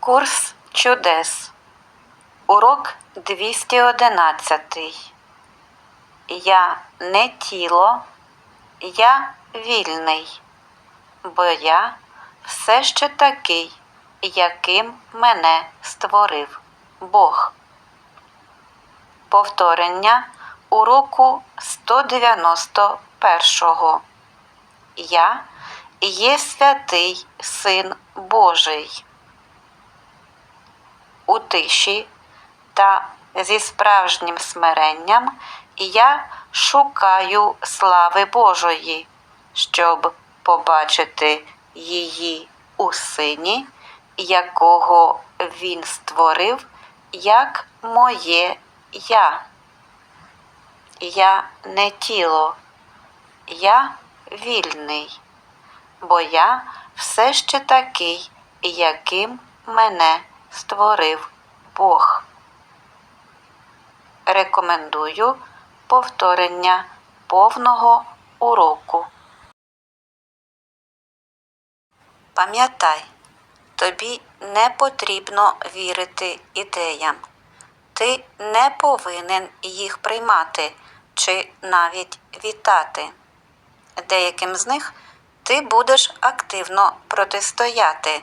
Курс чудес. Урок 211. Я не тіло, я вільний, бо я все ще такий, яким мене створив Бог. Повторення уроку 191. Я є святий Син Божий. У тиші та зі справжнім смиренням я шукаю слави Божої, щоб побачити її у сині, якого він створив як моє я. Я не тіло, я вільний, бо я все ще такий, яким мене створив Бог. Рекомендую повторення повного уроку. Пам'ятай, тобі не потрібно вірити ідеям. Ти не повинен їх приймати чи навіть вітати. Деяким з них ти будеш активно протистояти.